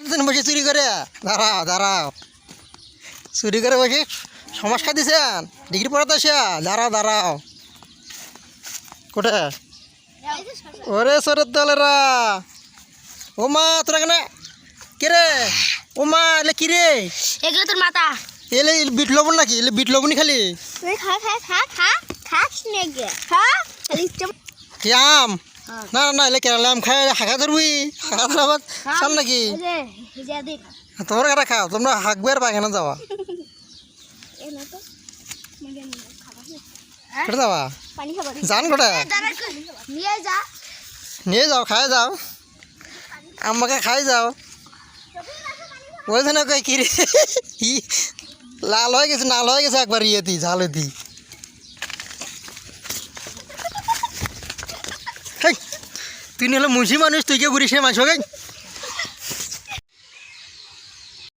দিচ্ছেন বসে চুরি করে দাঁড়াও দাঁড়াও চুরি করে বসে সমস্যা দিছেন ডিগ্রি পড়াতে আসা দাঁড়াও দাঁড়াও কোথায় ওরে সরের দলেরা ও মা তোরা কেন কে রে ও মা এলে কি রে এগুলো তোর মাথা এলে বিট লবণ নাকি এলে বিট লবণই খালি খা খা খা খা খাস নেগে খা খালি আম না না, না এলে কেরালে আম খাই হাঁকা ধরবি হাঁকা ধরাবার চাল নাকি? এই যে এই যে দেখ তোমরা কারা খাও? তোমরা হাঁকবে আর বাগানে যাওয়া তো কেটে যাওয়া জান কোটা নিয়ে যাও খাই যাও। আমাকে খাই যাও। ওই জন্য কই কি লাল হয়ে গেছে নাল হয়ে গেছে একবার ইয়েতি ঝালেতি তুই নিলে মুন্সি মানুষ তুই কে ঘুরিস মাছ হোক